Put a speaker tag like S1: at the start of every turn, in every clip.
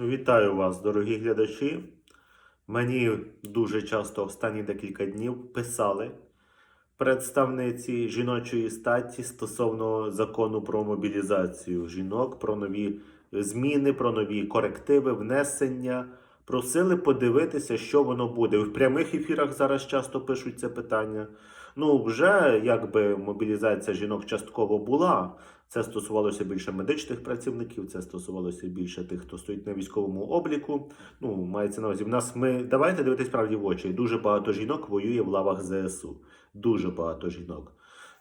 S1: Вітаю вас, дорогі глядачі. Мені дуже часто останні декілька днів писали представниці жіночої статі стосовно закону про мобілізацію жінок, про нові зміни, про нові корективи, внесення. Просили подивитися, що воно буде. В прямих ефірах зараз часто пишуть це питання. Ну, вже якби мобілізація жінок частково була. Це стосувалося більше медичних працівників, це стосувалося більше тих, хто стоїть на військовому обліку. Ну, мається на увазі. В нас ми давайте дивитись правді в очі. Дуже багато жінок воює в лавах ЗСУ. Дуже багато жінок.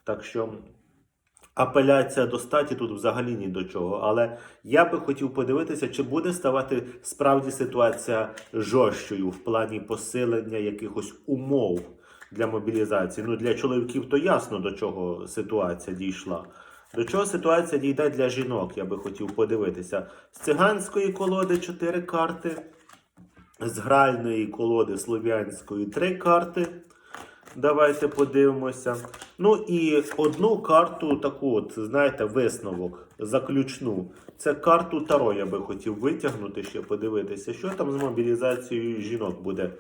S1: Так що апеляція до статі тут взагалі ні до чого. Але я би хотів подивитися, чи буде ставати справді ситуація жорсткою в плані посилення якихось умов для мобілізації. Ну для чоловіків то ясно до чого ситуація дійшла. До чого ситуація дійде для жінок, я би хотів подивитися. З циганської колоди 4 карти, з гральної колоди слов'янської 3 карти. Давайте подивимося. Ну і одну карту, таку, от, знаєте, висновок, заключну. Це карту Таро я би хотів витягнути, ще подивитися, що там з мобілізацією жінок буде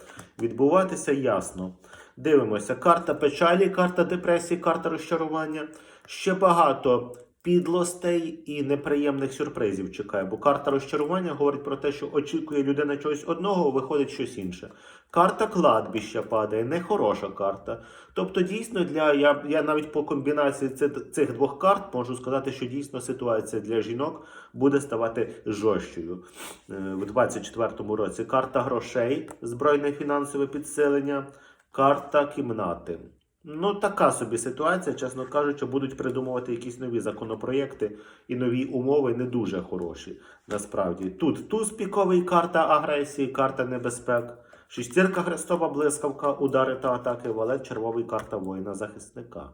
S1: відбуватися, ясно. Дивимося. Карта печалі, карта депресії, карта розчарування. Ще багато підлостей і неприємних сюрпризів чекає, бо карта розчарування говорить про те, що очікує людина чогось одного, виходить щось інше. Карта кладбища падає, нехороша карта. Тобто, дійсно, для я, я навіть по комбінації цих, двох карт можу сказати, що дійсно ситуація для жінок буде ставати жорсткою Е, в 24-му році. Карта грошей, збройне фінансове підсилення, карта кімнати. Ну, така собі ситуація, чесно кажучи, будуть придумувати якісь нові законопроєкти і нові умови не дуже хороші. Насправді тут туз піковий, карта агресії, карта небезпек, шістірка хрестова блискавка, удари та атаки, валет, червовий карта воїна захисника.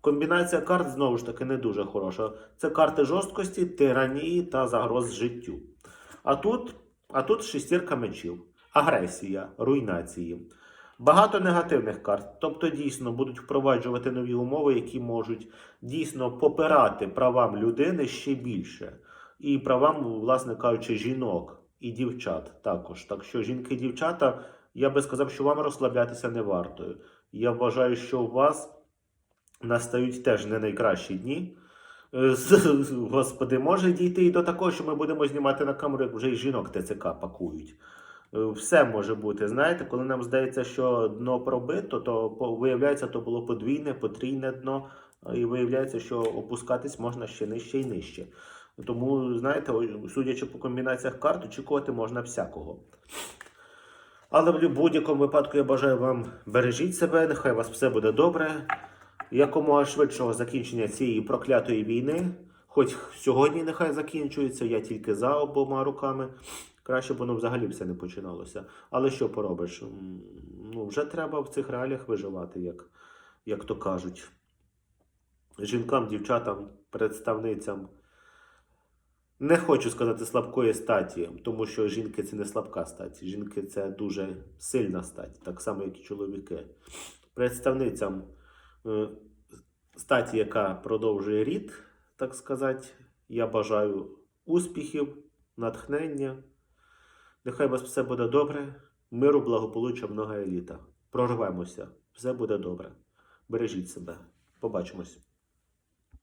S1: Комбінація карт знову ж таки не дуже хороша. Це карти жорсткості, тиранії та загроз життю. А тут, а тут шістірка мечів, агресія, руйнації. Багато негативних карт, тобто дійсно будуть впроваджувати нові умови, які можуть дійсно попирати правам людини ще більше, і правам, власне кажучи, жінок і дівчат також. Так що жінки і дівчата, я би сказав, що вам розслаблятися не варто. Я вважаю, що у вас настають теж не найкращі дні. Е, Господи, може дійти і до такого, що ми будемо знімати на камеру, як вже й жінок ТЦК пакують. Е, Все може бути. Знаєте, коли нам здається, що дно пробито, то виявляється, то було подвійне, потрійне дно, і виявляється, що опускатись можна ще нижче і нижче. Тому, знаєте, судячи по комбінаціях карт, очікувати можна всякого. Але в будь-якому випадку я бажаю вам бережіть себе, нехай у вас все буде добре. Якомога швидшого закінчення цієї проклятої війни. Хоч сьогодні нехай закінчується, я тільки за обома руками. Краще б воно взагалі все не починалося. Але що поробиш? Ну, вже треба в цих реаліях виживати, як, як то кажуть. Жінкам, дівчатам, представницям. Не хочу сказати слабкої статі, тому що жінки це не слабка стать. Жінки це дуже сильна стать, так само, як і чоловіки. Представницям е, статі, яка продовжує рід, так сказати, я бажаю успіхів, натхнення. Нехай вас все буде добре, миру, благополуччя, много еліта. Прорвемося. Все буде добре. Бережіть себе. Побачимось.